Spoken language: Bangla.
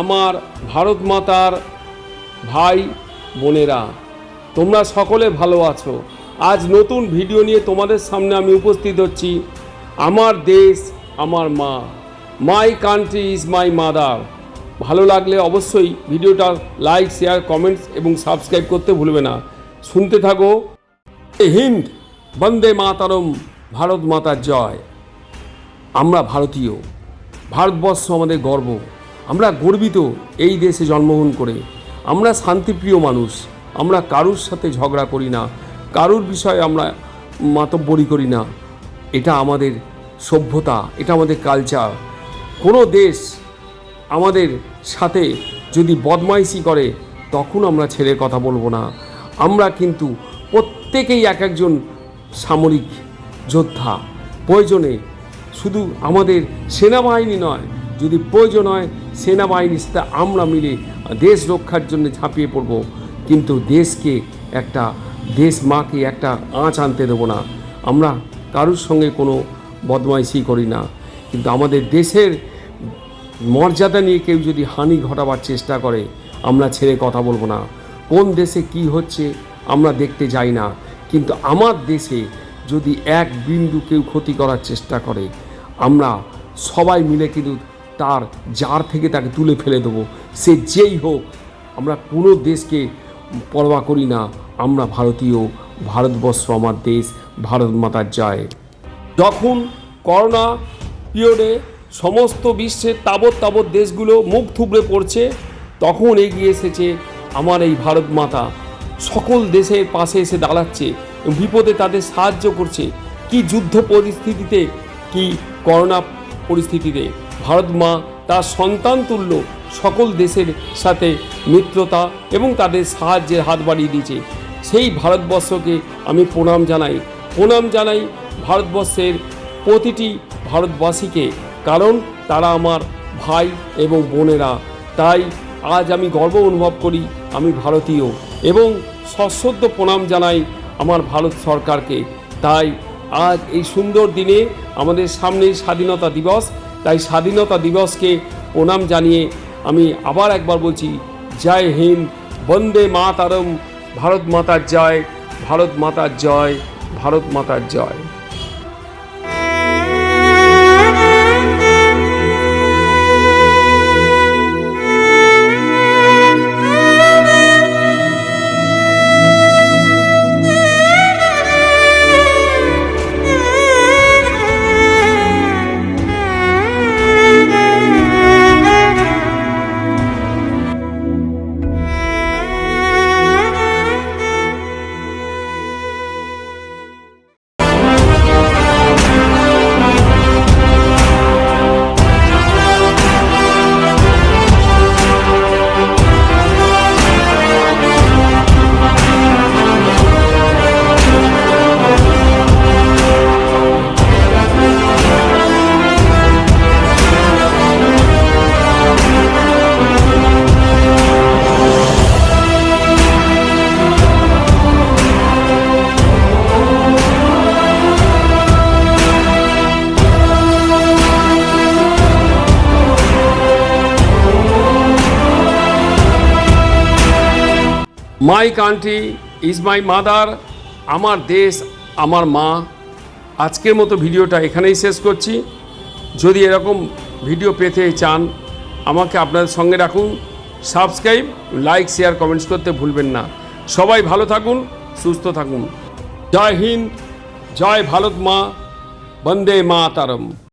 আমার ভারত মাতার ভাই বোনেরা, তোমরা সকলে ভালো আছো। আজ নতুন ভিডিও নিয়ে তোমাদের সামনে আমি উপস্থিত হচ্ছি। আমার দেশ, আমার মা। My country is my mother ভালো লাগলে অবশ্যই ভিডিওটা লাইক শেয়ার কমেন্টস এবং সাবস্ক্রাইব করতে ভুলবে না। শুনতে থাকো। হিন্দ। বন্দে মাতারম। ভারত মাতার জয়। আমরা ভারতীয়। ভারতবর্ষ আমাদের গর্ব। আমরা গর্বিত এই দেশে জন্মগ্রহণ করে। আমরা শান্তিপ্রিয় মানুষ। আমরা কারুর সাথে ঝগড়া করি না। কারুর বিষয়ে আমরা মাতব্বরি করি না। এটা আমাদের সভ্যতা, এটা আমাদের কালচার কোনো দেশ আমাদের সাথে যদি বদমাইশি করে, তখন আমরা ছেড়ে কথা বলব না। আমরা কিন্তু প্রত্যেকেই এক একজন সামরিক যোদ্ধা। প্রয়োজনে শুধু আমাদের সেনাবাহিনী নয় যদি প্রয়োজন হয়, সেনাবাহিনীর সাথে আমরা মিলে দেশ রক্ষার জন্য ঝাঁপিয়ে পড়ব। কিন্তু দেশকে একটা, দেশ মাকে একটা আঁচ আনতে দেবো না। আমরা কারুর সঙ্গে কোনো বদমাইশি করি না। কিন্তু আমাদের দেশের মর্যাদা নিয়ে কেউ যদি হানি ঘটাবার চেষ্টা করে, আমরা ছেড়ে কথা বলব না। কোন দেশে কি হচ্ছে, আমরা দেখতে যাই না। কিন্তু আমার দেশে যদি এক বিন্দু কেউ ক্ষতি করার চেষ্টা করে, আমরা সবাই মিলে কিন্তু তার জার থেকে তাকে তুলে ফেলে দেবো। সে যেই হোক, আমরা কোনো দেশকে পরোয়া করি না। আমরা ভারতীয়, ভারতবর্ষ আমার দেশ, ভারত মাতার জয়। যখন করোনা পিরিয়ডে সমস্ত বিশ্বের তাবৎ তাবৎ দেশগুলো মুখ থুবড়ে পড়ছে, তখন এগিয়ে এসেছে আমার এই ভারত মাতা। সকল দেশের পাশে এসে দাঁড়াচ্ছে বিপদে তাদের সাহায্য করছে। কি যুদ্ধ পরিস্থিতিতে, কি করোনা পরিস্থিতিতে। ভারত মা, তার সন্তান তুল্য সকল দেশের সাথে মিত্রতা এবং তাদের সাহায্যের হাত বাড়িয়ে দিয়েছে। সেই ভারতবর্ষকে আমি প্রণাম জানাই। প্রণাম জানাই ভারতবর্ষের প্রতিটি ভারতবাসীকে, কারণ তারা আমার ভাই এবং বোনেরা। তাই আজ আমি গর্ব অনুভব করি আমি ভারতীয় এবং সশ্রদ্ধ প্রণাম জানাই আমার ভারত সরকারকে। তাই আজ এই সুন্দর দিনে আমাদের সামনে স্বাধীনতা দিবস তাই স্বাধীনতা দিবসকে প্রণাম জানিয়ে আমি আবার একবার বলছি, জয় হিন্দ, বন্দে মাতারম, ভারত মাতার জয়, ভারত মাতার জয়, ভারত মাতার জয়। My country is my mother, আমার দেশ, আমার মা। আজকের মতো ভিডিওটা এখানেই শেষ করছি। যদি এরকম ভিডিও পেতে চান, আমাকে আপনাদের সঙ্গে রাখুন। সাবস্ক্রাইব, লাইক, শেয়ার, কমেন্টস করতে ভুলবেন না। সবাই ভালো থাকুন, সুস্থ থাকুন। জয় হিন্দ, জয় ভারত মা, বন্দে মা তারম